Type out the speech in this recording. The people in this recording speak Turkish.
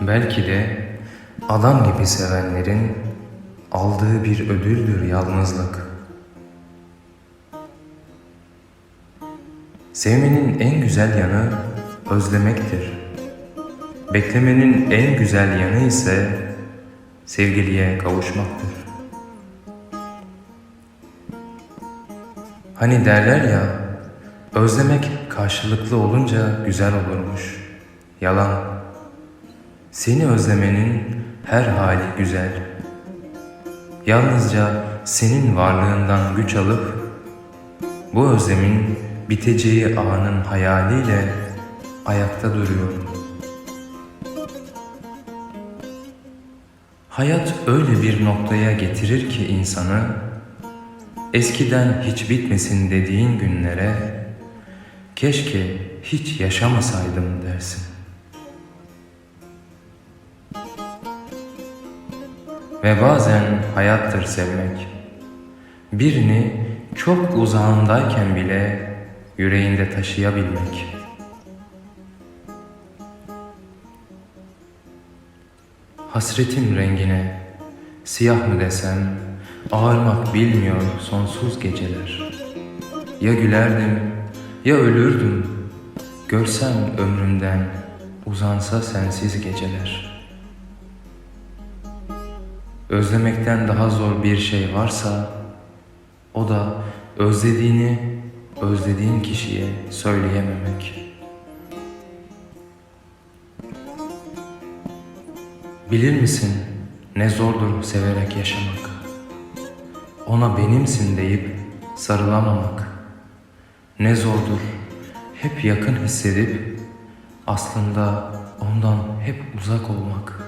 Belki de adam gibi sevenlerin aldığı bir ödüldür yalnızlık. Sevmenin en güzel yanı özlemektir. Beklemenin en güzel yanı ise sevgiliye kavuşmaktır. Hani derler ya, özlemek karşılıklı olunca güzel olurmuş. Yalan. Seni özlemenin her hali güzel. Yalnızca senin varlığından güç alıp bu özlemin biteceği anın hayaliyle ayakta duruyorum. Hayat öyle bir noktaya getirir ki insanı eskiden hiç bitmesin dediğin günlere keşke hiç yaşamasaydım dersin. Ve bazen hayattır sevmek. Birini çok uzağındayken bile yüreğinde taşıyabilmek. Hasretim rengine siyah mı desem ağarmak bilmiyor sonsuz geceler. Ya gülerdim ya ölürdüm görsem ömrümden uzansa sensiz geceler. Özlemekten daha zor bir şey varsa o da özlediğini özlediğin kişiye söyleyememek. Bilir misin ne zordur severek yaşamak. Ona benimsin deyip sarılamamak. Ne zordur hep yakın hissedip aslında ondan hep uzak olmak.''